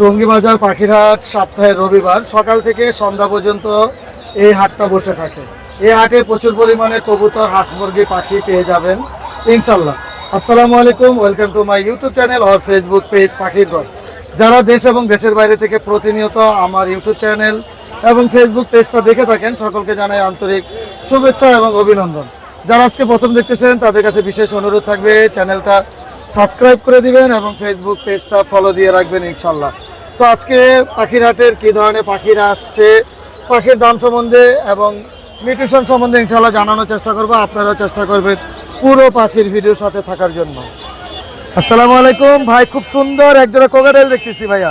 টঙ্গী বাজার পাখিরহাট সপ্তাহের রবিবার সকাল থেকে সন্ধ্যা পর্যন্ত এই হাটটা বসে থাকে। এই হাটে প্রচুর পরিমাণে কবুতর, হাঁস, মুরগি, পাখি পেয়ে যাবেন ইনশাল্লাহ আসসালামু আলাইকুম, welcome to my YouTube channel R Facebook page পাখির ঘর যারা দেশ এবং দেশের বাইরে থেকে প্রতিনিয়ত আমার ইউটিউব চ্যানেল এবং ফেসবুক পেজটা দেখে থাকেন, সকলকে জানাই আন্তরিক শুভেচ্ছা এবং অভিনন্দন। যারা আজকে প্রথম দেখতেছেন, তাদের কাছে বিশেষ অনুরোধ থাকবে, চ্যানেলটা সাবস্ক্রাইব করে দিবেন এবং ফেসবুক পেজটা ফলো দিয়ে রাখবেন ইনশাল্লাহ তো আজকে পাখির হাটের কী ধরনের পাখিরা আসছে পাখির দাম সম্বন্ধে এবং নিউট্রিশন সম্বন্ধে ইনশাল্লাহ জানানোর চেষ্টা করব আপনারাও চেষ্টা করবেন পুরো পাখির ভিডিওর সাথে থাকার জন্য। আসসালামু আলাইকুম ভাই খুব সুন্দর একজোড়া কোকাটেল দেখতেছি ভাইয়া।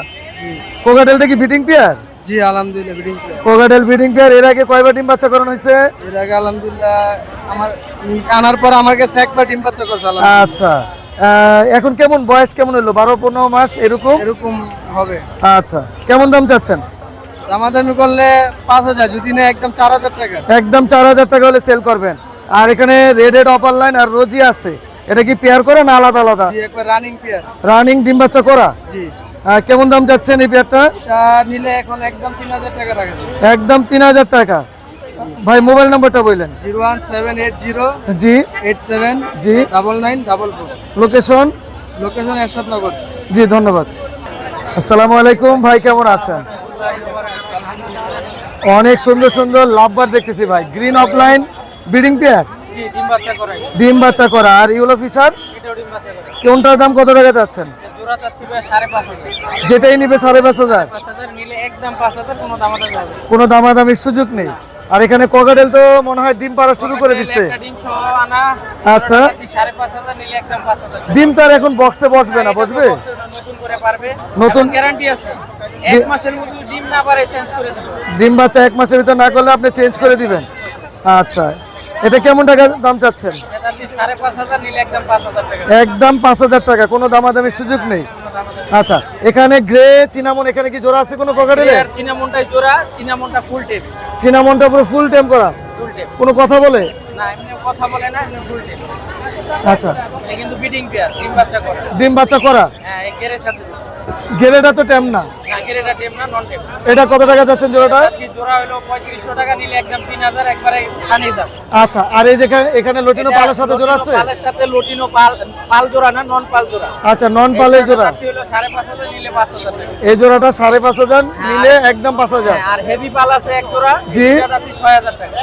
কোকাটেলটা কি বিটিং পেয়ার জি আলহামদুলিল্লাহ বিডিং কোকাটেল বিটিং পেয়ার এর আগে কয়বার ডিম বাচ্চা করানো হয়েছে? এর আগে আলহামদুলিল্লাহ আমার আনার পর আমার কাছে একবার ডিম বাচ্চা করছে আচ্ছা। এখন কেমন বয়স কেমন হলো? বারো পনেরো মাস এরকম? এরকম হবে। আচ্ছা কেমন দাম চাচ্ছেন? দামাদামি করলে পাঁচ হাজার যদি না একদম চার হাজার টাকা। একদম চার হাজার টাকা হলে সেল করবেন। আর এখানে রেড রেড অপার লাইন আর রোজি আছে। এটা কি পেয়ার করে না আলাদা আলাদা? রানিং পেয়ার রানিং ডিম বাচ্চা করা? জি। কেমন দাম যাচ্ছেন এই পেয়ারটা নিলে এখন একদম তিন হাজার টাকা রাখা একদম তিন হাজার টাকা। ভাই মোবাইল নাম্বারটা বললেন। Zero one seven eight zero জি। এইট সেভেন জি। Double nine double four location location Ershad Nagar জি ধন্যবাদ। আসসালামু আলাইকুম ভাই কেমন আছেন? অনেক সুন্দর সুন্দর লাভবার দেখতেছি ভাই। গ্রিন অফলাইন বিডিং পেয়ার ডিম বাচ্চা করাই। ডিম বাচ্চা করা। আর ইউলো ফিশার? কোনটার দাম কত টাকা যাচ্ছেন? যেটাই নিবে সাড়ে পাঁচ হাজার। কোনো দামাদামির সুযোগ নেই। আর এখানে কোকাটেল তো মনে হয় ডিম পাড়া শুরু করে দিচ্ছে। ডিম আচ্ছা। ডিম তো আর এখন বক্সে বসবে না বসবে? নতুন গ্যারান্টি আছে। ডিম বাচ্চা এক মাসের ভিতর না করলে আপনি চেঞ্জ করে দিবেন। আচ্ছা। এটা কেমন টাকা দাম চাচ্ছেন? একদম পাঁচ হাজার টাকা কোনো দামাদামির সুযোগ নেই। আচ্ছা এখানে গ্রে চিনামন এখানে কি জোড়া আছে কোনো ককাটেলে চিনামনটাই জোড়া চিনামনটা ফুল টেম চিনামনটা পুরো ফুল টেম করা? ফুল টেম কোনো কথা বলে? না এমনি কথা বলে না এমনি ফুল টেম আচ্ছা। কিন্তু বিডিং পেয়ার ডিম বাচ্চা করা। ডিম বাচ্চা করা? হ্যাঁ গেরের সাথে। গেরেটা তো টেম না। এটা কত টাকা যাচ্ছেন জোড়াটা? আচ্ছা আর এই যেখানে এখানে লটিনো পালের সাথে জোড়া আছে? সাথে লটিনো পাল পাল জোড়া না নন পাল জোড়া। আচ্ছা নন পালের জোড়া। এই জোড়াটা সাড়ে পাঁচ হাজার নিলে একদম পাঁচ হাজার। হ্যাঁ, আর হেভি পাল আছে এক জোড়া জি। ছয় হাজার টাকা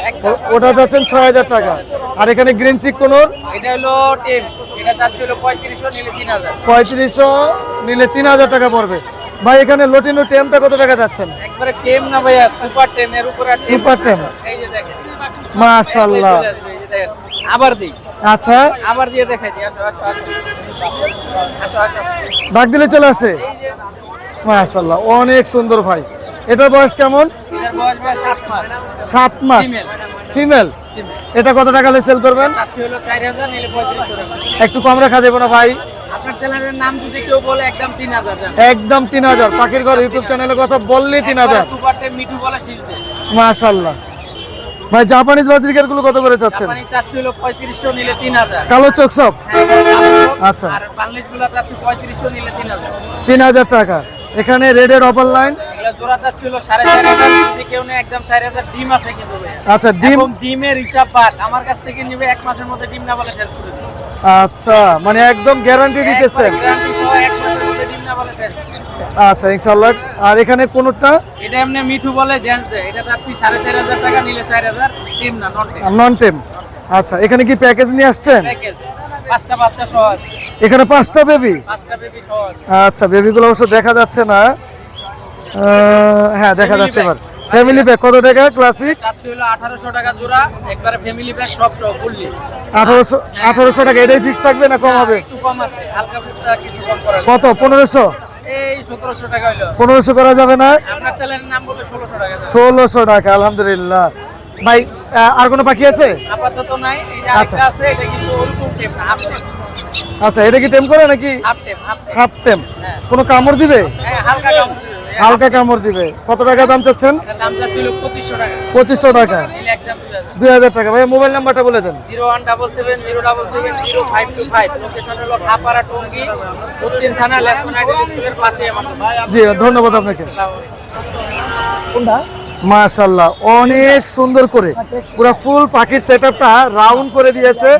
ওটা যাচ্ছেন ছয় হাজার টাকা। আর এখানে গ্রিন চিক কোনোর এটা হলো টেন এটা চাচ্ছি হলো পঁয়ত্রিশশো নিলে তিন হাজার। পঁয়ত্রিশশো নিলে তিন হাজার টাকা পড়বে। ভাই এখানে লটিনো টেমটা কত টাকা যাচ্ছেন একবারে টেম না ভাইয়া সুপার টেম এর উপরে সুপার টেম। এই যে দেখেন। দেখেন। আবার দিই। আচ্ছা। আবার দিয়ে দেখাই দিই। আসো আসো ডাক দিলে চলে আসে? মাশাল্লাহ অনেক সুন্দর ভাই। এটার বয়স কেমন? এটার বয়স ভাই সাত মাস। সাত মাস। ফিমেল। এটা কত টাকা দিয়ে সেল করবেন? একটু কম রাখা যাবে না ভাই। একদম তিন হাজার পাখির ঘর ইউটিউব চ্যানেলের কথা বললেই তিন হাজার। মাশাল্লাহ। ভাই জাপানিজ বাজিকারগুলো কত করে চাচ্ছেন? কালো চোখ সব? আচ্ছা। তিন হাজার। তিন হাজার টাকা। এখানে রেডের অপার লাইন এগুলো জোড়া সাড়ে চার হাজার কেউ নেই একদম চার হাজার ডিম আছে কিন্তু আচ্ছা ডিম ডিমের হিসাব বাদ আমার কাছ থেকে নিবে এক মাসের মধ্যে ডিম না বলে করে আচ্ছা মানে একদম গ্যারান্টি দিতেছেন। একবারে সহ এক মাসের মধ্যে ডিম না বলে চেঞ্জ আচ্ছা ইনশাল্লাহ আর এখানে কোনটা? এটা এমনি মিঠু বলে জেন্স দেয়। এটা চার হাজার টাকা নিলে চার হাজার টিম না নন টেম আচ্ছা এখানে কি প্যাকেজ নিয়ে আসছেন? প্যাকেজ পাঁচটা বাচ্চা সহ আছে এখানে পাঁচটা বেবি পাঁচটা বেবি সহ আছে আচ্ছা বেবিগুলো অবশ্য দেখা যাচ্ছে না। হ্যাঁ দেখা যাচ্ছে এবার। ফ্যামিলি প্যাক কত টাকা? ক্লাসিক আঠারোশো টাকা জোড়া একবারে ফ্যামিলি প্যাক সব ফুললি আঠারোশো আঠারোশো টাকা এটাই ফিক্স থাকবে না কম হবে? একটু কম আছে হালকা কিছু কম করা কত? পনেরোশো? পনেরোশো করা যাবে না? ষোলোশো টাকা আলহামদুলিল্লাহ। ভাই আর কোনো পাখি আছে? আপাতত নাই আচ্ছা। আছে এটা কিন্তু আচ্ছা এটা কি টেম করে নাকি? হাফ হাফ টেম হ্যাঁ। কোনো কামড় দিবে? হ্যাঁ হালকা কামড় দিবে হালকা কামড় দিবে। কত টাকা দাম চাচ্ছেন? পঁচিশশো টাকা। দুই হাজার। টাকা। ভাই মোবাইল নাম্বারটা বলে দেন। Zero one double seven zero double seven zero five two five. Location হলো খাপাড়া টঙ্গি দক্ষিণ থানা লেসমন আইডি স্কুলের পাশে জি ধন্যবাদ আপনাকে। কোনটা? মাশাল্লাহ অনেক সুন্দর করে। পুরো ফুল পাখির সেটআপটা রাউন্ড করে দিয়েছে।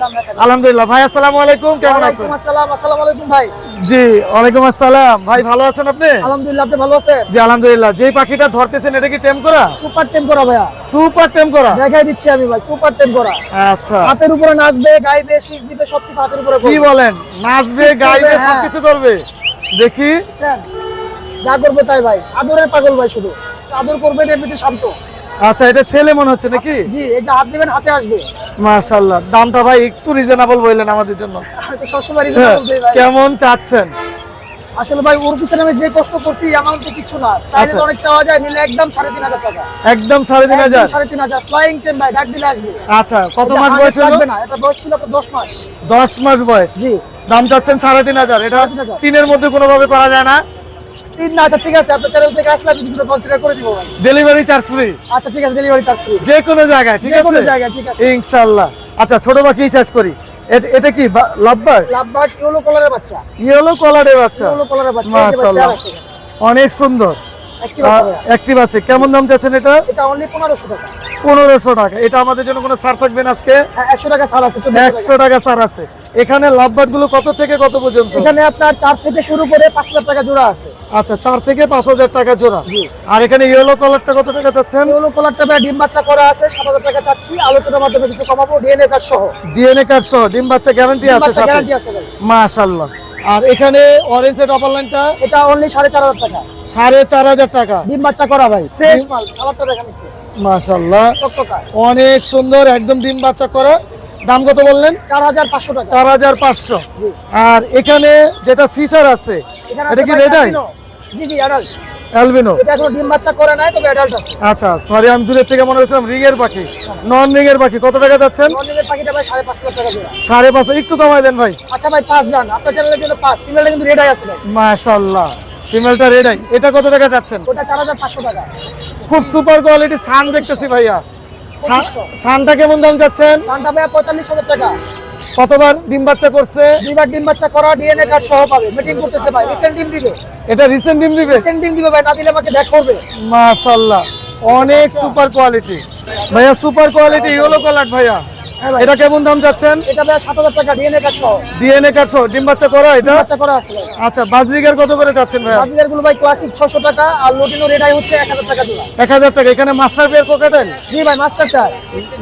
আলহামদুলিল্লাহ। ভাই আসসালামু আলাইকুম কেমন আছেন? আসসালামু আলাইকুম ভাই। জি ওয়ালাইকুম আসসালাম। ভাই ভালো আছেন আপনি? আলহামদুলিল্লাহ আপনি ভালো আছেন? জি আলহামদুলিল্লাহ। যে পাখিটা ধরতেছেন এটা কি টেম করা? সুপার টেম করা ভাইয়া। সুপার টেম করা? দেখাই দিচ্ছি আমি ভাই সুপার টেম করা। আচ্ছা। হাতের উপরে নাচবে গাইবে শীষ দিবে সবকিছু হাতের উপরে কি বলেন? নাচবে গাইবে হ্যাঁ। সবকিছু করবে। দেখি। বুঝছেন? যা করবে তাই ভাই। আদরের পাগল ভাই শুধু। আদর করবেন এমনিতে শান্ত। আচ্ছা এটা ছেলে মনে হচ্ছে নাকি? জি এই যে হাত দিবেন হাতে আসবে। দামটা ভাই একটু রিজনেবল বললেন আমাদের জন্য। সবসময় হ্যাঁ, কেমন চাচ্ছেন? আসলে ভাই ওর পিছনে আমি যে কষ্ট করছি অ্যামাউন্ট কিছু না। চাইলে আচ্ছা। অনেক চাওয়া যায় নিলে একদম সাড়ে তিন হাজার টাকা। একদম সাড়ে তিন হাজার? সাড়ে তিন হাজার। ফ্লাইং টেন ভাই ডাক দিলে আসবে। আচ্ছা কত মাস বয়স লাগবে না এটা বয়স ছিল দশ মাস। দশ মাস বয়স। জি। দাম চাচ্ছেন সাড়ে তিন হাজার। এটা তিনের মধ্যে কোনোভাবে করা যায় না। তিন আচ্ছা ঠিক আছে আপনার চ্যানেল থেকে আসলে আমি কিছুটা কনসিডার করে দিব ভাই। ডেলিভারি চার্জ ফ্রি আচ্ছা ঠিক আছে ডেলিভারি চার্জ ফ্রি যে কোনো জায়গায় ঠিক যে কোনো আছে? জায়গায়, ঠিক আছে। ইনশাল্লাহ। আচ্ছা ছোট পাখি শেষ করি? এটা কি লাভবার? লাভবার্ড ইয়েলো কালারের বাচ্চা। ইয়েলো কলারের বাচ্চা। ইয়েলো কালারের বাচ্চা মাশাআল্লাহ অনেক সুন্দর। অ্যাক্টিভ আছে কেমন দাম চাচ্ছেন এটা? এটা অনলি পনেরোশো টাকা। পনেরোশো টাকা। এটা আমাদের জন্য কোনো ছাড় থাকবে না আজকে? হ্যাঁ, একশো টাকা ছাড় আছে 1400 টাকা। ছাড় আছে। এখানে লাভবার্ডগুলো কত থেকে কত পর্যন্ত? এখানে আপনার চার থেকে শুরু করে পাঁচ হাজার টাকা জোড়া আছে। আচ্ছা চার থেকে পাঁচ হাজার টাকা জোড়া। আর এখানে ইয়েলো কালারটা কত টাকা চাচ্ছেন? ইয়েলো কালারটা ভাই ডিম বাচ্চা করা আছে সাত হাজার টাকা চাচ্ছি। আলোচনার মাধ্যমে কিছু কমাবো ডিএনএ কার্ড সহ। ডিএনএ কার্ড সহ ডিম বাচ্চা গ্যারান্টি আছে সাথে? গ্যারান্টি আছে ভাই। মাশাল্লাহ আর এখানে অরেঞ্জ এর অপার লাইনটা এটা অনলি সাড়ে চার হাজার টাকা। সাড়ে চার হাজার টাকা। ডিম বাচ্চা করা ভাই ফ্রেশ মাল। খাবারটা দেখেন একটু। মাশাল্লাহ অনেক সুন্দর একদম ডিম বাচ্চা করা। দাম কত বললেন? চার হাজার পাঁচশো টাকা। চার হাজার পাঁচশো। আর এখানে যেটা ফিচার আছে এটা কি ভাই রেড আই albino। জি জি অ্যাডাল্ট অ্যালবিনো। এটা এখনও ডিম বাচ্চা করে নাই তবে অ্যাডাল্ট আছে। আচ্ছা সরি আমি দূরের থেকে মনে করছিলাম রিং এর পাখি নন রিং এর পাখি। কত টাকা যাচ্ছেন? নন রিং এর পাখিটা ভাই সাড়ে পাঁচ টাকা জোড়া সাড়ে পাঁচ একটু কমাই দেন ভাই। আচ্ছা ভাই পাঁচ জান আপনার চ্যানেলের জন্য পাঁচ। ফিমেলটা কিন্তু রেড আই আছে ভাই। মাশাআল্লাহ। ফিমেলটা রেড আই এটা কত টাকা যাচ্ছেন? ওটা চার হাজার পাঁচশো টাকা। খুব সুপার কোয়ালিটি সান দেখতেছি ভাইয়া। সানটা কেমন দাম যাচ্ছেন সানটা ভাইয়া পঁয়তাল্লিশ হাজার টাকা। কতবার ডিম বাচ্চা করছে? দুইবার ডিম বাচ্চা করা ডিএনএ কার্ড সহ পাবে। মিটিং করতেছে ভাই রিসেন্ট ডিম দিবে। এটা রিসেন্ট ডিম দিবে? রিসেন্ট ডিম দিবে ভাই না দিলে আমাকে ব্যাক করবে। মাশাআল্লাহ। অনেক সুপার কোয়ালিটি ভাইয়া সুপার কোয়ালিটি ইয়েলো কালার ভাইয়া। ভাই। এটা কেমন দাম যাচ্ছেন এটা ভাই সাত হাজার টাকা ডিএনএ কার্ড সহ। ডিএনএ কার্ড সহ। ডিম বাচ্চা করা এটা? বাচ্চা করা আছে আচ্ছা বাজরিগার কত করে যাচ্ছেন ভাই বাজরিগারগুলো ভাই ক্লাসিক 600 টাকা আর লোটিনো রেডাই হচ্ছে এক হাজার টাকা জোড়া এক হাজার টাকা। এখানে মাস্টার পেয়ার কোকাটেল জি ভাই মাস্টার চার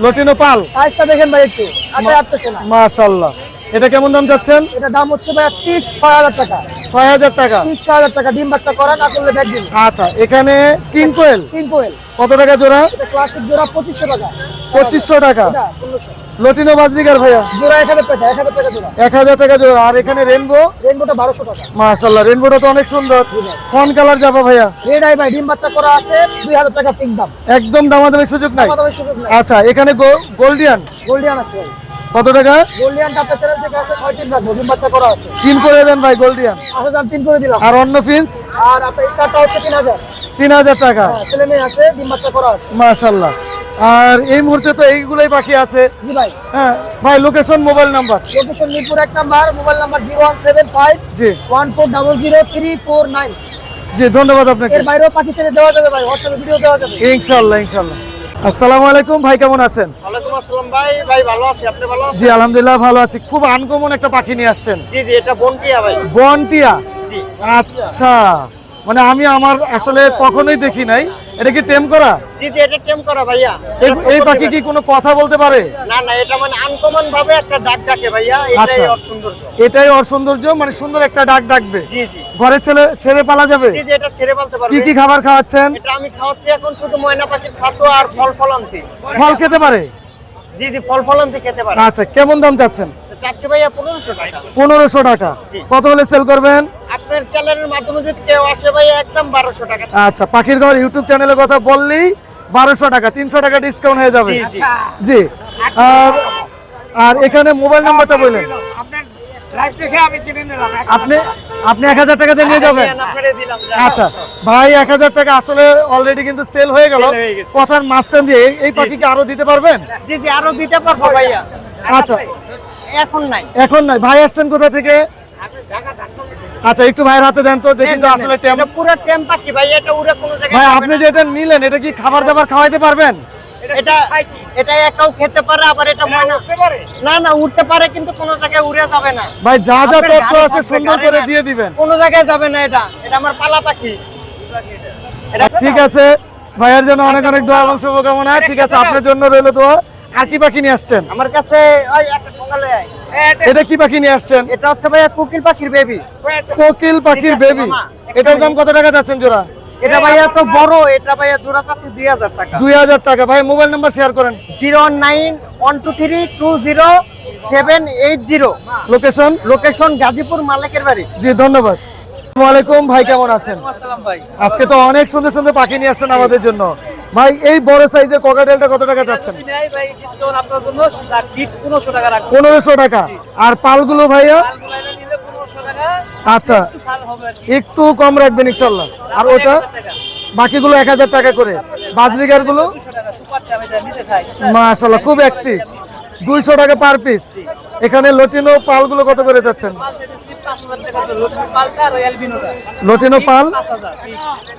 লটিনো পাল? সাইজটা দেখেন ভাই একটু। আচ্ছা আসছে না। মাশাল্লাহ। এটা কেমন দাম যাচ্ছেন এটা দাম হচ্ছে ভাই ফিক্স ছয় হাজার টাকা। ছয় হাজার টাকা। ফিক্স ছয় হাজার টাকা ডিম বাচ্চা করা না করলে ব্যাগ দিন আচ্ছা এখানে কিং কোয়েল? কিং কোয়েল। কত টাকা জোড়া? এটা ক্লাসিক জোড়া পঁচিশশো টাকা। পঁচিশশো টাকা। লটিনো বাজরিগার ভাইয়া? জোড়া এক হাজার টাকা এক হাজার টাকা জোড়া। এক হাজার টাকা জোড়া। আর এখানে রেনবো রেনবোটা বারোশো টাকা। মাশাল্লাহ রেনবোটা তো অনেক সুন্দর। ফোন কালার যাবে ভাইয়া? রেড আই ভাই ডিম বাচ্চা করা আছে দুই হাজার টাকা ফিক্স দাম। একদম দামাদামি সুযোগ নাই? সুযোগ নাই। আচ্ছা এখানে গোল্ডিয়ান গোল্ডিয়ান আছে ভাই। কত টাকা? গোল্ডিয়ান আপনার চ্যানেল থেকে আসলে সাড়ে তিন রাখব ডিম বাচ্চা করা আছে। তিন করে দেন ভাই গোল্ডিয়ান। হাজার তিন করে দিলাম। আর অন্য ফিন্স আর আপনার স্টারটা হচ্ছে তিন হাজার। তিন হাজার টাকা। হ্যাঁ, ছেলে মেয়ে আছে ডিম বাচ্চা করা আছে। মাশাল্লাহ আর এই মুহূর্তে তো এইগুলোই বাকি আছে। জি ভাই। হ্যাঁ ভাই location mobile number location Mirpur এক number mobile number zero one seven five জি। One four double zero three four nine জি ধন্যবাদ আপনাকে। এর বাইরেও পাখি ছেড়ে দেওয়া যাবে ভাই হোয়াটসঅ্যাপে ভিডিও দেওয়া যাবে। ইনশাল্লাহ ইনশাল্লাহ আসসালামু আলাইকুম ভাই কেমন আছেন? ওয়ালাইকুম আসসালাম ভাই ভাই ভালো আছি আপনি ভালো আছেন? জি আলহামদুলিল্লাহ ভালো আছি। খুব আনকমন একটা পাখি নিয়ে আসছেন। জি জি এটা বনটিয়া ভাই। বনটিয়া? জি। আচ্ছা। মানে আমি আমার আসলে কখনোই দেখি নাই। এটা কি টেম করা? জি জি এটা টেম করা ভাইয়া। এই- পাখি কি কোনো কথা বলতে পারে? না না এটা মানে আনকমন ভাবে একটা ডাক ডাকে ভাইয়া এটাই আচ্ছা। ওর সৌন্দর্য। এটাই ওর সৌন্দর্য মানে সুন্দর একটা ডাক ডাকবে। জি জি। ঘরে ছেলে ছেড়ে পালা যাবে? জি জি এটা ছেড়ে বলতে পারবে। কি কি খাবার খাওয়াচ্ছেন? এটা আমি খাওয়াচ্ছি এখন শুধু ময়না পাখির ছাতু আর ফল ফলান্তি। ফল খেতে পারে? জি জি ফল ফলান্তি খেতে পারে। আচ্ছা কেমন দাম চাচ্ছেন? পনেরোশো টাকা। কত হলে সেল করবেন? আপনার চ্যানেলের মাধ্যমে যদি কেউ আসে ভাইয়া একদম বারোশো টাকা। আচ্ছা পাখির ঘর ইউটিউব চ্যানেলের কথা বললেই বারোশো টাকা তিনশো টাকা ডিসকাউন্ট হয়ে যাবে। জি আর আর এখানে মোবাইল নাম্বারটা বললেন। আপনি আপনি এক হাজার টাকা দিয়ে নিয়ে যাবেন। আচ্ছা ভাই এক হাজার টাকা আসলে অলরেডি কিন্তু সেল হয়ে গেল। কথার মাঝখান দিয়ে এই- এই পাখিকে আরও দিতে পারবেন? জি জি আরও দিতে পারব ভাইয়া। আচ্ছা। এখন নাই। এখন নাই। ভাই আসছেন কোথা থেকে? আচ্ছা একটু ভাইয়ের হাতে দেন তো দেখি তো আসলে এটা পুরো টেম পাখি ভাই এটা উড়ে কোনো জায়গায় ভাই আপনি। যে এটা নিলেন এটা কি খাবার দাবার খাওয়াইতে পারবেন? এটা এটা একাও খেতে পারে আবার এটা ময়না না না উঠতে পারে কিন্তু কোনো জায়গায় উড়ে যাবে না। ভাই যা যা আপনার তথ্য আছে সুন্দর করে দিয়ে দিবেন। কোনো জায়গায় যাবে না এটা। এটা আমার পালা পাখি। এটা ঠিক আছে। ভাইয়ের জন্য অনেক অনেক দোয়া এবং শুভকামনা। ঠিক আছে আপনার জন্য রইল দোয়া। আর কি পাখি নিয়ে আসছেন? আমার কাছে ওই একটা সকালে এটা কি পাখি নিয়ে আসছেন? এটা হচ্ছে ভাইয়া কোকিল পাখির বেবি কোকিল পাখির বেবি এটার দাম কত টাকা যাচ্ছেন জোড়া? এটা ভাইয়া তো বড় এটা ভাইয়া জোড়া চাচ্ছে দুই হাজার টাকা। দুই হাজার টাকা। ভাই মোবাইল নাম্বার শেয়ার করেন। Zero nine one two three two zero seven eight zero. Location location Gazipur মালিকের বাড়ি। জি ধন্যবাদ। আসসালামু আলাইকুম ভাই কেমন আছেন? আজকে তো অনেক সুন্দর সুন্দর পাখি নিয়ে আসছেন আমাদের জন্য। ভাই এই বড় সাইজের ককাটেলটা কত টাকা যাচ্ছেন? পনেরোশো টাকা আর পালগুলো ভাইয়া? আচ্ছা। একটু কম রাখবেন ইনশাল্লাহ আর ওটা? বাকিগুলো এক হাজার টাকা করে। বাজরিগারগুলো মাশাল্লাহ খুব অ্যাক্টিভ দুইশো টাকা পার পিস এখানে লটিনো পালগুলো কত করে যাচ্ছেন? লটিনো পাল?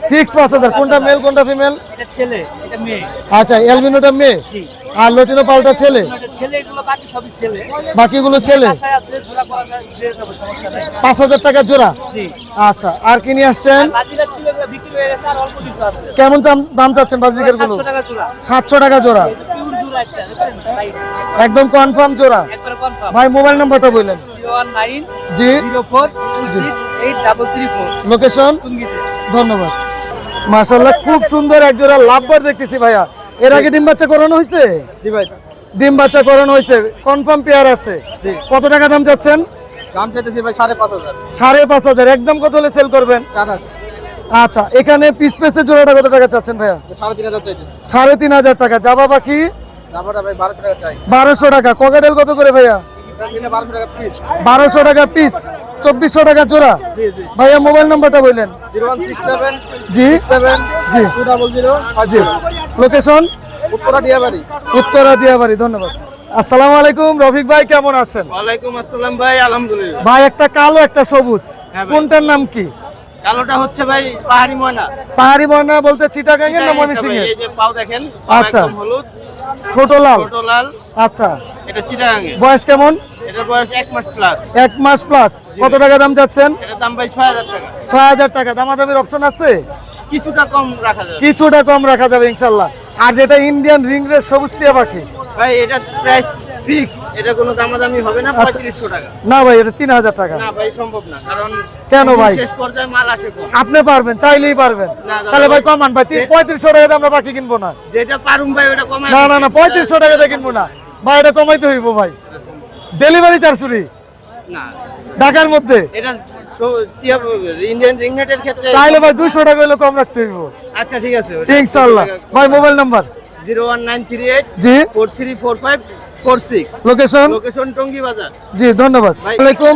ফিক্সড পাঁচ হাজার। কোনটা মেল কোনটা ফিমেল ছেলে আচ্ছা এলবিনোটা মেয়ে? আর লটিনো পালটা ছেলে? বাকিগুলো ছেলে? পাঁচ হাজার টাকা জোড়া? আচ্ছা আর কি নিয়ে আসছেন? কেমন দাম চাচ্ছেন বাজরিকারগুলো সাতশো টাকা জোড়া। একদম কনফার্ম জোড়া। ভাই মোবাইল নাম্বারটা বললেন। জি। লোকেশন ধন্যবাদ। মাশাল্লাহ খুব সুন্দর এক জোড়া লাভবার দেখতেছি ভাইয়া। এর আগে ডিম বাচ্চা করানো হয়েছে? জি ভাই। ডিম বাচ্চা করানো হয়েছে। কনফার্ম পেয়ার আছে। কত টাকা দাম চাচ্ছেন? দাম পেতেছি ভাই সাড়ে পাঁচ হাজার। সাড়ে পাঁচ হাজার। একদম কত হলে সেল করবেন? চার হাজার। আচ্ছা এখানে পিস পিসের জোড়াটা কত টাকা চাচ্ছেন ভাইয়া? সাড়ে তিন হাজার সাড়ে তিন হাজার টাকা। জাবা পাখি? বারোশো টাকা ককাটেল কত করে ভাইয়া? বারোশো টাকা পিস বারোশো টাকা পিস চব্বিশশো টাকা জোড়া। জি জি। ভাইয়া মোবাইল নাম্বারটা বললেন। জি। জি। জি। লোকেশন উত্তরা দিয়াবাড়ি। ধন্যবাদ। আসসালামু আলাইকুম রফিক ভাই কেমন আছেন? ওয়ালাইকুম আসসালাম ভাই আলহামদুলিল্লাহ। ভাই একটা কালো একটা সবুজ। হ্যাঁ কোনটার নাম কি? কালোটা হচ্ছে ভাই পাহাড়ি ময়না। পাহাড়ি বর্ণা বলতে চিটাগাং এর না ময়মনসিংহ এর এই যে পাও দেখেন আচ্ছা। একদম হলুদ। ছোট লাল। ছোট লাল। আচ্ছা। এটা বয়স কেমন? এটার বয়স এক মাস প্লাস এক মাস প্লাস কত টাকা দাম যাচ্ছেন এটার দাম ভাই ছয় হাজার টাকা। ছয় হাজার টাকা। দামাদামির অপশন আছে? কিছুটা কম রাখা যাবে। কিছুটা কম রাখা যাবে ইনশাল্লাহ। আর যেটা ইন্ডিয়ান রিংরের সবুজ টিয়া পাখি? ভাই এটা প্রাইস ফিক্সড এটা কোনো দামাদামি হবে না আচ্ছা। টাকা। না ভাই এটা তিন হাজার টাকা। না ভাই সম্ভব না। কারণ কেন ভাই? শেষ পর্যায়ে মাল আসে কম। আপনি পারবেন চাইলেই পারবেন। তাহলে ভাই। কমান ভাই তিন- পঁয়ত্রিশশো টাকা আমরা পাখি কিনবো না। যেটা পারুম ভাই ওটা না না না পঁয়ত্রিশশো টাকা দিয়ে কিনবো না। ভাই এটা কমাইতে হইব ভাই। ডেলিভারি চার্জ ফ্রি না। ঢাকার মধ্যে? এটা ইন্ডিয়ান রিংনেটের ক্ষেত্রে তাইলে ভাই দুইশো টাকা হইলে কম রাখতে হইব। আচ্ছা ঠিক আছে। ইনশাল্লাহ ভাই mobile number zero one nine three eight জি। Four three four five four six. Location location Tongi Bazar জি ধন্যবাদ। ভাই।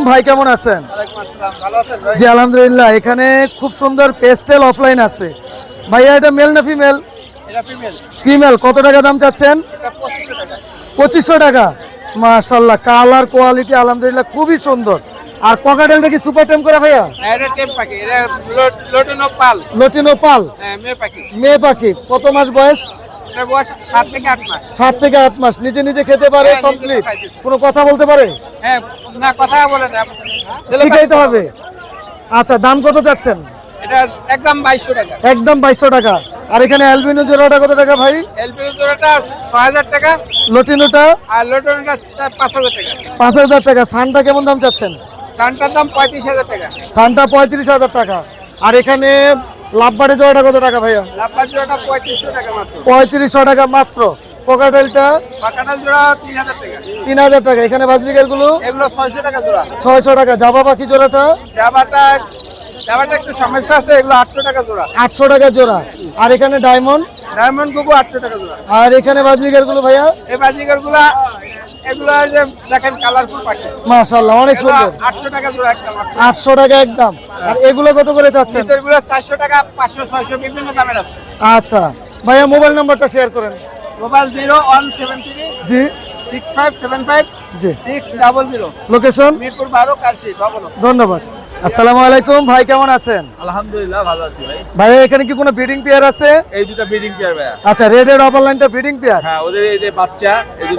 ভাই কেমন আছেন? ভালো আছেন ভাই? জি আলহামদুলিল্লাহ। এখানে খুব সুন্দর পেস্টেল অফলাইন আছে। ভাইয়া এটা মেল না ফিমেল এটা ফিমেল ফিমেল কত টাকা দাম চাচ্ছেন? এটা পঁচিশশো টাকা। পঁচিশশো টাকা। মাশাল্লাহ কালার কোয়ালিটি আলহামদুলিল্লাহ খুবই সুন্দর। আর ককাটেলটা কি সুপার টেম করে ভাইয়া? এটা টেম পাখি এটা লোটনো পাল। লটিনো পাল? হ্যাঁ মেয়ে পাখি। মেয়ে পাখি কত মাস বয়স? এটা বয়স সাত থেকে আট মাস। নিজে নিজে খেতে পারে হ্যাঁ, কমপ্লিট কোনো কথা বলতে পারে? হ্যাঁ না কথা বলে না। শিখাইতে হবে। আচ্ছা দাম কত চাচ্ছেন? এটা একদম বাইশশো টাকা। একদম বাইশশো টাকা। আর এখানে অ্যালবিনো জোড়াটা কত টাকা ভাই? এলপি জোড়াটা ছয় হাজার টাকা লটিনোটা? আর লোটনটা পাঁচ হাজার টাকা। পাঁচ হাজার টাকা। সানটা কেমন দাম চাচ্ছেন? সানটার দাম পঁয়ত্রিশ হাজার টাকা। সানটা পঁয়ত্রিশ হাজার টাকা। আর এখানে লাভবাড়ি জোড়াটা কত টাকা ভাইয়া? লাভবার জোড়াটা পঁয়ত্রিশশো টাকা মাত্র। পঁয়ত্রিশশো টাকা মাত্র। কোকাটেলটা? পাকাটাল জোড়া তিন হাজার টাকা। তিন হাজার টাকা। এখানে বাজরিকারগুলো এগুলো ছয়শো টাকা জোড়া। ছয়শো টাকা। জাবা পাখি জোড়াটা? জামাটা জামাটা একটু সমস্যা আছে এগুলো আটশো টাকা জোড়া। আটশো টাকা জোড়া। আর এখানে ডায়মন্ড? ডায়মন্ড গুগু আটশো টাকা জোড়া। আর এখানে বাজরিকারগুলো ভাইয়া? এই বাজিকারগুলা এগুলো যে দেখেন কালারফুল পাখি মাশাল্লাহ অনেক সুন্দর। আটশো টাকা জোড়া টাকা একদম। আর এগুলো কত করে চারশো টাকা বিভিন্ন দামের আছে। আচ্ছা। ভাইয়া মোবাইল নাম্বারটা শেয়ার করেন। Mobile zero one seven three জি। সিক্স ফাইভ সেভেন ফাইভ জি। Six double zero. Location? Mirpur Kalshi ধন্যবাদ। আসসালামু আলাইকুম ভাই কেমন আছেন? আলহামদুলিল্লাহ ভালো আছি ভাই। ভাইয়া এখানে কি কোনো ব্রিডিং পেয়ার আছে? এই দুটো ব্রিডিং পেয়ার ভাইয়া। আচ্ছা রেড এর অপার লাইনটা ব্রিডিং পেয়ার হ্যাঁ ওদের এই যে বাচ্চা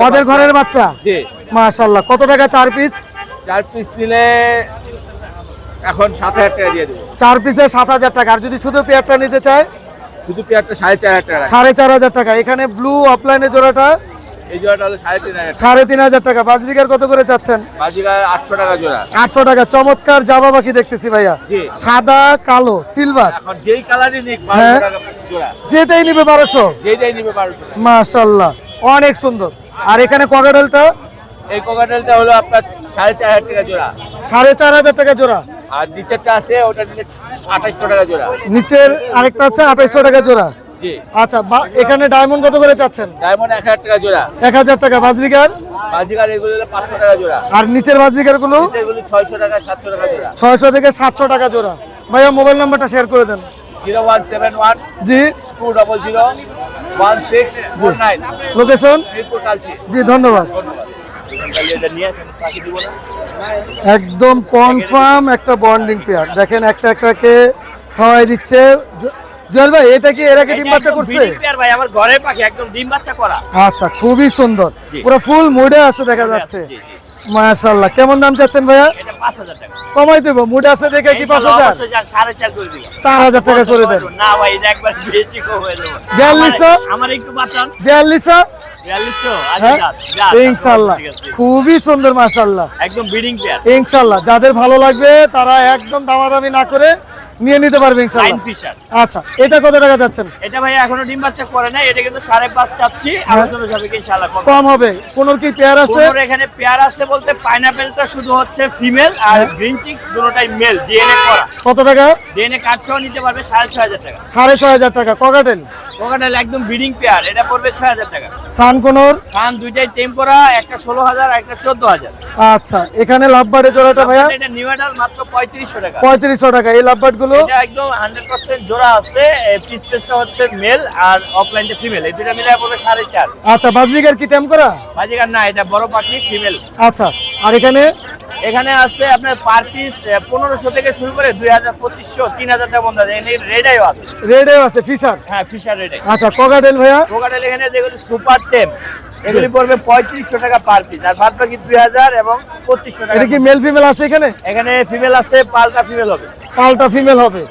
ওদের ঘরের বাচ্চা? জি। মাশাল্লাহ কত টাকা চার পিস চার পিস নিলে এখন সাত হাজার টাকা দিয়ে দেবো। চার পিসে সাত হাজার টাকা আর যদি শুধু পেয়ারটা নিতে চায়? শুধু পেয়ারটা সাড়ে চার হাজার টাকা। রাখি। সাড়ে চার হাজার টাকা। এখানে ব্লু অফলাইনে জোড়াটা এই জোড়াটা হলো সাড়ে তিন হাজার টাকা। সাড়ে তিন হাজার টাকা। বাজরিকার কত করে চাচ্ছেন? আটশো টাকা জোড়া। আটশো টাকা। চমৎকার জাবা পাখি দেখতেছি ভাইয়া। সাদা কালো সিলভার। এখন যেই কালারই নিক হ্যাঁ। বারোশো টাকা জোড়া। যেটাই নিবে বারোশো। যেইটাই নিবে বারোশো মাশাল্লাহ। অনেক সুন্দর। আর এখানে কগাডালটা এই হলো আপনার সাড়ে চার হাজার টাকা জোড়া। সাড়ে চার হাজার টাকা জোড়া। আর নিচেরটা আছে ওটা নিলে আঠাশশো টাকা জোড়া। নিচের আরেকটা আছে আঠাইশশো টাকা জোড়া। আচ্ছা এখানে ডায়মন্ড কত করে চাচ্ছেন? ডায়মন্ড এক হাজার টাকা জোড়া। এক হাজার টাকা। বাজরিকার? বাজিকার এগুলো পাঁচশো টাকা জোড়া। আর নিচের বাজরিকারগুলো এগুলো ছয়শো টাকা সাতশো টাকা জোড়া। ছয়শো থেকে সাতশো টাকা জোড়া। ভাইয়া মোবাইল নাম্বারটা শেয়ার করে দেন। জিরো ওয়ান সেভেন ওয়ান জি। Two double zero one six four nine. Location জি ধন্যবাদ। একদম কনফার্ম একটা বন্ডিং পেয়ার দেখেন একটা একটাকে খাওয়াই দিচ্ছে। জুয়েল ভাই এটা কি এর আগে ডিম বাচ্চা করছে? ভাই আমার পাখি একদম ডিম বাচ্চা করা। আচ্ছা খুবই সুন্দর। পুরো ফুল মুডে আছে দেখা যাচ্ছে। মাশাআল্লাহ কেমন দাম চাচ্ছেন ভাইয়া? কমাই দেবো মুডে আছে দেখে কি পাঁচ হাজার? চার হাজার টাকা করে দেন। না ভাই এটা একবার বেশি কম হয়ে যাবে। বিয়াল্লিশশো? আমার- একটু বাঁচান। বিয়াল্লিশশো? হ্যাঁ? আচ্ছা। খুবই সুন্দর একদম বিডিং ইনশাল্লাহ যাদের ভালো লাগবে তারা একদম দামাদামি না করে নিয়ে নিতে পারবে আচ্ছা এটা কত টাকা যাচ্ছেন? এটা ভাই এখনও ডিম বাচ্চা করে নাই এটা কিন্তু সাড়ে পাঁচ চাচ্ছি হ্যাঁ। আলোচনা যাবে কি ইনশাআল্লাহ কম। হবে। কোন কি পেয়ার আছে? কোনোর এখানে পেয়ার আছে বলতে পাইনাপেলটা শুধু হচ্ছে ফিমেল আর হ্যাঁ। গ্রিন চিক দুটোটাই মেল ডিএনএ করা। কত টাকা? ডিএনএ কার্ড সহ নিতে পারবে সাড়ে ছয় হাজার টাকা। সাড়ে ছয় হাজার টাকা। ককাটেল? ওখানে একদম ব্রিডিং পেয়ার এটা পড়বে ছয় হাজার টাকা। সানকোনর কান দুইটাই টেম্পোরা একটা ষোলো হাজার আর একটা চোদ্দ হাজার। আচ্ছা এখানে লাভবার্ডের জোড়াটা ভাইয়া? এটা নিউ অ্যাডাল মাত্র পঁয়ত্রিশশো টাকা। পঁয়ত্রিশশো টাকা। এই লাভবার্ড গুলো এটা একদম হান্ড্রেড পার্সেন্ট জোড়া আছে পিস পেসটা হচ্ছে মেল আর অফলাইনটা ফিমেল এই দুটা মিলে পড়বে সাড়ে চার। আচ্ছা বাজরিকার কি টেম করা? বাজিকার না এটা বড় পাখি ফিমেল আচ্ছা আর এখানে? এখানে আছে আপনার পার পিস পনেরোশো থেকে শুরু করে দুই হাজার পঁচিশশো তিন হাজার টাকা বন্ধ আছে। রেডাইও আছে। রেডেও আছে ফিশার হ্যাঁ ফিশার রেডাই আচ্ছা ককাটেল ভাইয়া? কোকাটেল এখানে যেগুলো সুপার টেম এগুলি পড়বে পঁয়ত্রিশশো টাকা পার পিস আর বাদ বাকি দুই হাজার এবং পঁচিশশো টাকা এটা কি মেল ফিমেল আছে এখানে? এখানে ফিমেল আছে পাল্টা ফিমেল হবে। পাল্টা ফিমেল হবে।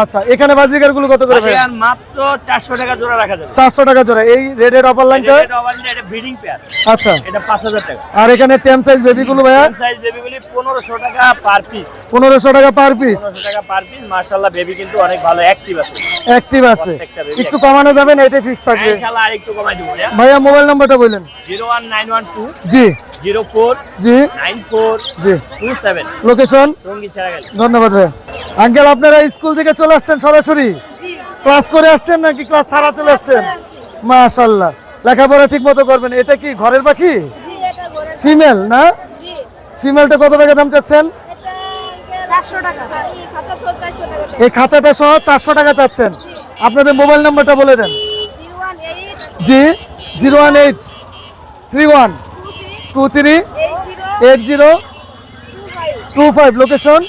আচ্ছা এখানে বাজরিকারগুলো কত করে ভাইয়া মাত্র চারশো টাকা জোড়া রাখা যাবে। চারশো টাকা জোড়া। এই রেডের অপার লাইনটা এটা ওভারটা এটা ব্রিডিং পেয়ার আচ্ছা। এটা পাঁচ হাজার টাকা। আর এখানে টেম সাইজ বেবি গুলো ভাইয়া সাইজ বেবিগুলি পনেরোশো টাকা পার পিস পনেরোশো টাকা পার পিস পনেরোশো টাকা পার পিস মার্শাল্লাহ বেবি কিন্তু অনেক ভালো অ্যাক্টিভ আছে। অ্যাক্টিভ আছে। একটু কমানো যাবে না? এটা ফিক্স থাকবে। ইনশাল্লাহ আর একটু কমাই দেবো ভাইয়া। মোবাইল নাম্বারটা ওয়ান টু জি। জিরো ফোর জি। নাইন ফোর জি। Two seven. লোকেশন টঙ্গি ছাড়া ধন্যবাদ ভাইয়া। আঙ্কেল আপনারা স্কুল থেকে চলে আসছেন সরাসরি? ক্লাস করে আসছেন নাকি ক্লাস ছাড়া চলে আসছেন? মাশাল্লাহ। লেখাপড়া ঠিক মতো করবেন। এটা কি ঘরের পাখি? ফিমেল না? ফিমেলটা কত টাকা দাম চাচ্ছেন? এই খাঁচাটা সহ চারশো টাকা চাচ্ছেন। আপনাদের মোবাইল নাম্বারটা বলে দেন। জি zero one eight. Three one. Two three eight zero two five. Location?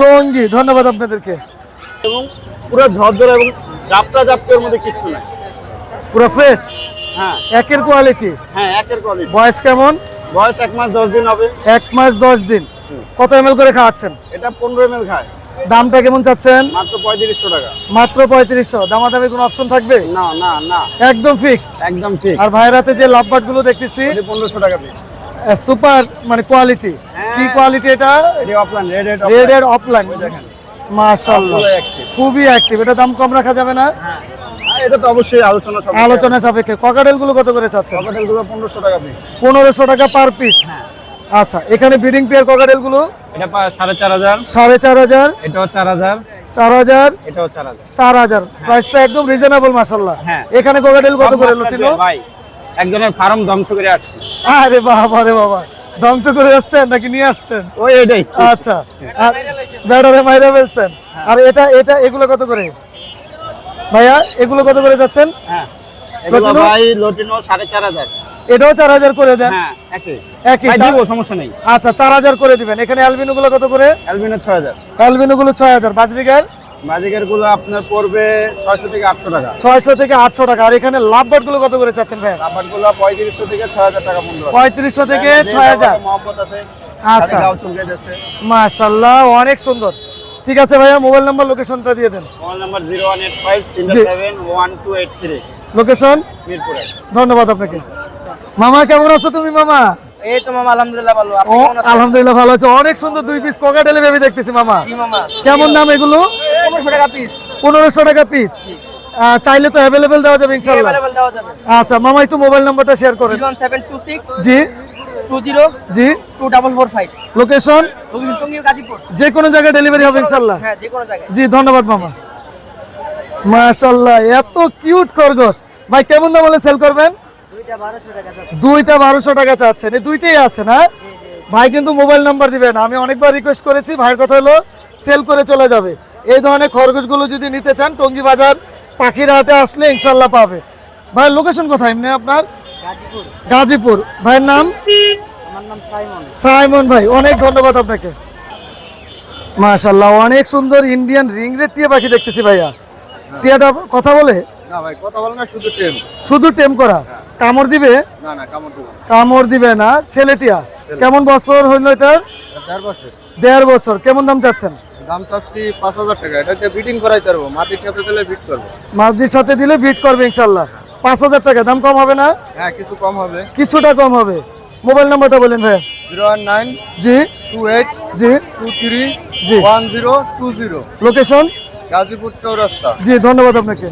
Tongi ধন্যবাদ আপনাদেরকে। এবং পুরো ঝরঝরা এবং জাপটা জাপটার মধ্যে কিচ্ছু নাই। পুরো ফ্রেশ হ্যাঁ। একের কোয়ালিটি হ্যাঁ একের কোয়ালিটি বয়স কেমন? বয়স এক মাস দশ দিন হবে। এক মাস দশ দিন। কত এম করে খাওয়াচ্ছেন? এটা পনেরো এমএল খায়। দামটা কেমন চাচ্ছেন? মাত্র পঁয়ত্রিশশো টাকা। মাত্র পঁয়ত্রিশশো। দামাদামি কোনো অপশন থাকবে? না না না। একদম ফিক্সড একদম ঠিক। আর ভাইরাতে যে লাভবাটগুলো দেখতেছি পনেরোশো টাকা সুপার মানে কোয়ালিটি কি কোয়ালিটি এটা? রেড এর অফলাইন। মাশাআল্লাহ। খুবই অ্যাক্টিভ এটা দাম কম রাখা যাবে না? এটা তো অবশ্যই আলোচনা সব আলোচনা সাপেক্ষে। ককাটেলগুলো কত করে গুলো পনেরোশো টাকা পিস পনেরোশো টাকা পার পিস আচ্ছা এখানে ব্রিডিং পেয়ার ককাটেলগুলো এটা এটাও এটাও প্রাইসটা একদম রিজনেবল হ্যাঁ। এখানে কোকাটেল কত করে ভাই একজনের ফার্ম ধ্বংস করে আসছি। আরে বাবা রে বাবা। ধ্বংস করে আসছেন নাকি নিয়ে আসছেন? ওই এটাই। আচ্ছা। আর ব্যাটারে মাইরা ফেলছেন। আর এটা এটা এগুলো কত করে? ভাইয়া এগুলো কত করে যাচ্ছেন? হ্যাঁ? ভাই লটিনো সাড়ে চার হাজার। এটাও চার হাজার করে দেন? হ্যাঁ একই। সমস্যা নেই। আচ্ছা চার হাজার করে দিবেন। এখানে অ্যালবিনো গুলো কত করে? অ্যালবিনো ছয় হাজার। অ্যালবিনো গুলো ছয় হাজার। বাজরিগার বাজিকেরগুলো আপনার পড়বে ছয়শো থেকে আটশো টাকা। ছয়শো থেকে আটশো টাকা। আর এখানে লাভগুলো কত করে চাচ্ছেন রাবারগুলো পঁয়ত্রিশশো থেকে ছয় হাজার টাকা থেকে মহব্বত আছে। আচ্ছা। আছে। অনেক সুন্দর। ঠিক আছে ভাইয়া মোবাইল নাম্বার লোকেশনটা দিয়ে দেন। Mobile number zero one eight five জি। Seven one two eight three location মিরপুরে। ধন্যবাদ আপনাকে। মামা কেমন আছো তুমি মামা? এই তো মামা আলহামদুলিল্লাহ ভালো। আলহামদুলিল্লাহ আছে। অনেক সুন্দর দুই পিস কোকাটেলে দেখতেছি মামা। মামা। কেমন দাম এগুলো? পনেরোশো টাকা পিস পনেরোশো টাকা পিস চাইলে তো অ্যাভেলেবেল দেওয়া যাবে আচ্ছা মামা একটু মোবাইল নাম্বারটা শেয়ার করেন। জি। জি। লোকেশন লোকেশন যে কোনো জায়গায় ডেলিভারি হবে ইনশাল্লাহ হ্যাঁ জি ধন্যবাদ মামা। মাশাল্লাহ এত কিউট খরগোশ। ভাই কেমন দাম হলে সেল করবেন? দুইটা বারোশো টাকা চাচ্ছেন। এই দুইটাই আছে না? ভাই কিন্তু মোবাইল নাম্বার দিবেন। আমি অনেকবার রিকোয়েস্ট করেছি। ভাইয়ের কথা হলো সেল করে চলে যাবে। এই ধরনের খরগোশগুলো যদি নিতে চান টঙ্গি বাজার পাখির হাতে আসলে ইনশাল্লাহ পাবে। ভাইয়ের লোকেশন কোথায়? এমনি আপনার? গাজীপুর। ভাইয়ের নাম? সাইমন। ভাই অনেক ধন্যবাদ আপনাকে। মাশাল্লাহ অনেক সুন্দর ইন্ডিয়ান রিং রেড টিয়া পাখি দেখতেছি ভাইয়া। টিয়াটা কথা বলে? না ভাই কথা বলে না শুধু টেম। শুধু টেম করা? কামড় দিবে? না না কামড় দেবো। কামড় দিবে না। ছেলেটিয়া কেমন বছর হইল এটার? দেড় বছর। দেড় বছর। কেমন দাম চাচ্ছেন? দাম চাচ্ছি পাঁচ হাজার টাকা। এটাতে বিটিং পারব। মাটির সাথে দিলে বিট করব। মাছদির সাথে দিলে বিট করবে ইনশাল্লাহ। পাঁচ হাজার টাকা। দাম কম হবে না? হ্যাঁ কিছু কম হবে। কিছুটা কম হবে। মোবাইল নাম্বারটা বলেন ভাই জিরো ওয়ান নাইন জি। টু এইট জি। টু থ্রি জি। One zero two zero. Location? Gazipur Chowrasta. জি ধন্যবাদ আপনাকে।